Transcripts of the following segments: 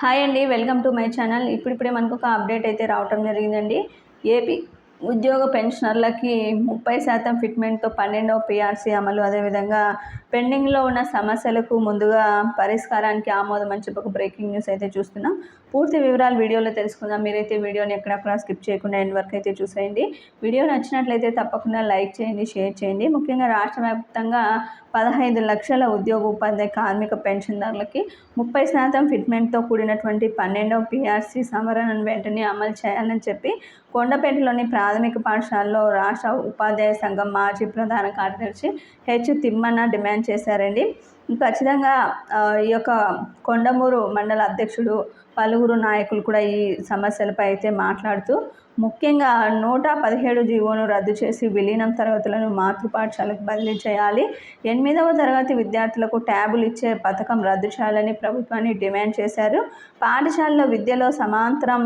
Hi అండి welcome to my channel. ఇప్పుడిప్పుడే మనకు ఒక అప్డేట్ అయితే రావటం జరిగిందండి. ఏపీ ఉద్యోగ పెన్షనర్లకి ముప్పై శాతం ఫిట్మెంట్తో పన్నెండవ పిఆర్సీ అమలు. అదేవిధంగా పెండింగ్లో ఉన్న సమస్యలకు ముందుగా పరిష్కారానికి ఆమోదం అని చెప్పి ఒక బ్రేకింగ్ న్యూస్ అయితే చూస్తున్నాం. పూర్తి వివరాలు వీడియోలో తెలుసుకుందాం. మీరైతే వీడియోని ఎక్కడక్కడ స్కిప్ చేయకుండా ఎండ్ వరకు అయితే చూసేయండి. వీడియో నచ్చినట్లయితే తప్పకుండా లైక్ చేయండి షేర్ చేయండి. ముఖ్యంగా రాష్ట్ర వ్యాప్తంగా పదహైదు లక్షల ఉద్యోగ ఉపాధ్యాయ కార్మిక పెన్షన్దారులకి ముప్పై శాతం ఫిట్మెంట్తో కూడినటువంటి పన్నెండవ పిఆర్సీ సవరణను వెంటనే అమలు చేయాలని చెప్పి కొండపేటలోని ప్రాథమిక పాఠశాలలో రాష్ట్ర ఉపాధ్యాయ సంఘం మాజీ ప్రధాన కార్యదర్శి హెచ్ తిమ్మన్న డిమాండ్ చేశారండి. ఖచ్చితంగా ఈ యొక్క కొండమూరు మండల అధ్యక్షుడు పలువురు నాయకులు కూడా ఈ సమస్యలపై అయితే మాట్లాడుతూ ముఖ్యంగా నూట పదిహేడు జీవోను రద్దు చేసి విలీనం తరగతులను మాతృపాఠశాలకు బదిలీ చేయాలి. ఎనిమిదవ తరగతి విద్యార్థులకు ట్యాబులు ఇచ్చే పథకం రద్దు చేయాలని ప్రభుత్వాన్ని డిమాండ్ చేశారు. పాఠశాలలో విద్యలో సమాంతరం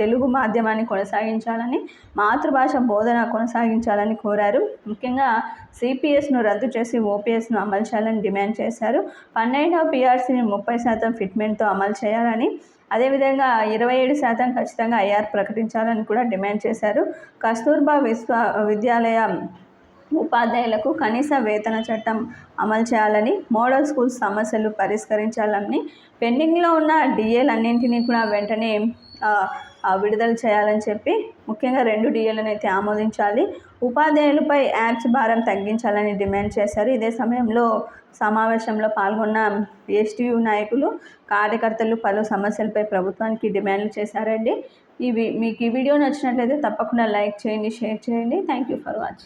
తెలుగు మాధ్యమాన్ని కొనసాగించాలని మాతృభాష బోధన కొనసాగించాలని కోరారు. ముఖ్యంగా సిపిఎస్ను రద్దు చేసి ఓపీఎస్ను అమలు చేయాలని డిమాండ్ చేశారు. పన్నెండవ పిఆర్సీని ముప్పై శాతం ఫిట్మెంట్తో అమలు చేయాలని అదేవిధంగా ఇరవై ఏడు శాతం ఖచ్చితంగా ఐఆర్ ప్రకటించాలని కూడా డిమాండ్ చేశారు. కస్తూర్బా విశ్వ విద్యాలయ ఉపాధ్యాయులకు కనీస వేతన చట్టం అమలు చేయాలని మోడల్ స్కూల్స్ సమస్యలు పరిష్కరించాలని పెండింగ్లో ఉన్న డిఏలన్నింటినీ కూడా వెంటనే విడుదల చేయాలని చెప్పి ముఖ్యంగా రెండు డిఎలను అయితే ఆమోదించాలి. ఉపాధ్యాయులపై యాప్స్ భారం తగ్గించాలని డిమాండ్ చేశారు. ఇదే సమయంలో సమావేశంలో పాల్గొన్న ఎస్టీయు నాయకులు కార్యకర్తలు పలు సమస్యలపై ప్రభుత్వానికి డిమాండ్లు చేశారండి. ఇవి మీకు ఈ వీడియో నచ్చినట్లయితే తప్పకుండా లైక్ చేయండి షేర్ చేయండి. Thank you for watching.